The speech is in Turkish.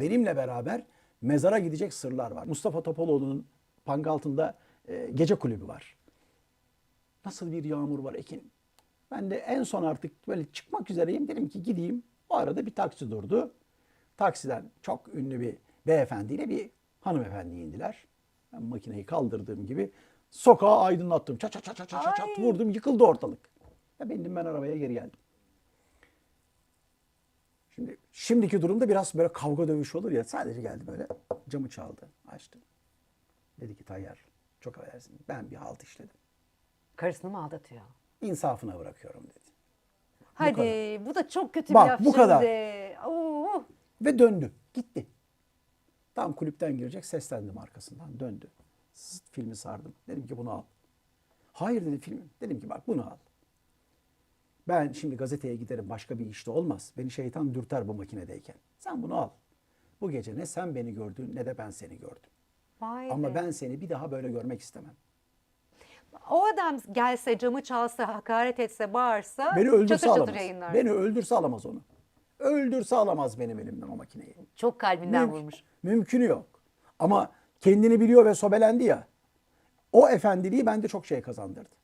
benimle beraber mezara gidecek sırlar var. Mustafa Topaloğlu'nun Pangaltı'nda e, gece kulübü var. Nasıl bir yağmur var Ekin. Ben de en son artık böyle çıkmak üzereyim. Dedim ki gideyim. O arada bir taksi durdu. Taksiden çok ünlü bir beyefendiyle bir hanımefendi indiler. Ben makineyi kaldırdığım gibi sokağı aydınlattım. Çat çat çat çat çat çat vurdum yıkıldı ortalık. Ya bindim ben arabaya geri geldim. Şimdi şimdiki durumda biraz böyle kavga dövüş olur ya. Sadece geldi böyle camı çaldı. Açtım. Dedi ki Tayyar çok affedersin ben bir halt işledim. Karısını mı aldatıyor? İnsafına bırakıyorum dedi. Hadi bu, da çok kötü Bak, bir laf bu kadar. Oo. Ve döndü. Gitti. Tam kulüpten girecek seslendim arkasından. Döndü. Filmi sardım. Dedim ki bunu al. Hayır dedi film. Dedim ki bak bunu al. Ben şimdi gazeteye giderim başka bir işte olmaz. Beni şeytan dürter bu makinedeyken. Sen bunu al. Bu gece ne sen beni gördün ne de ben seni gördüm. Vay Ama be. ben seni bir daha böyle görmek istemem. O adam gelse camı çalsa hakaret etse bağırsa Beni öldürse çatır çatır yayınlar. Beni öldürse alamaz onu. Öldürse alamaz benim elimden o makineyi. Çok kalbinden Mümkün- vurmuş. Mümkünü yok. Ama kendini biliyor ve sobelendi ya. O efendiliği bende çok şey kazandırdı.